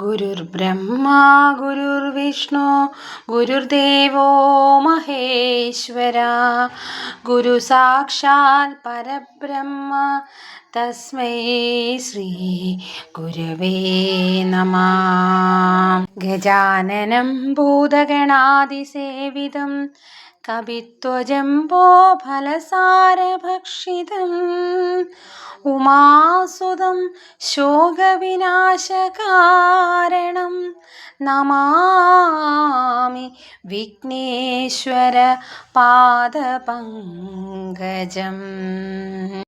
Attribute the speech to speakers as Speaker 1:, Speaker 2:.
Speaker 1: ഗുരുർബ്രഹ്മ ഗുരുർവിഷ്ണു ഗുരുദേവോ മഹേശ്വര. ഗുരു സാക്ഷാൽ പരബ്രഹ്മ തസ്മൈ ശ്രീ ഗുരവേ നമ. ഗജാനനം ഭൂതഗണാതിസേവിതം കവിത്വജംബോ ഫലസാരഭക്ഷിതം. ഉമാസുതം ശോകവിനാശകാരണം. നമാമി വിഘ്നേശ്വര പാദപങ്കജം.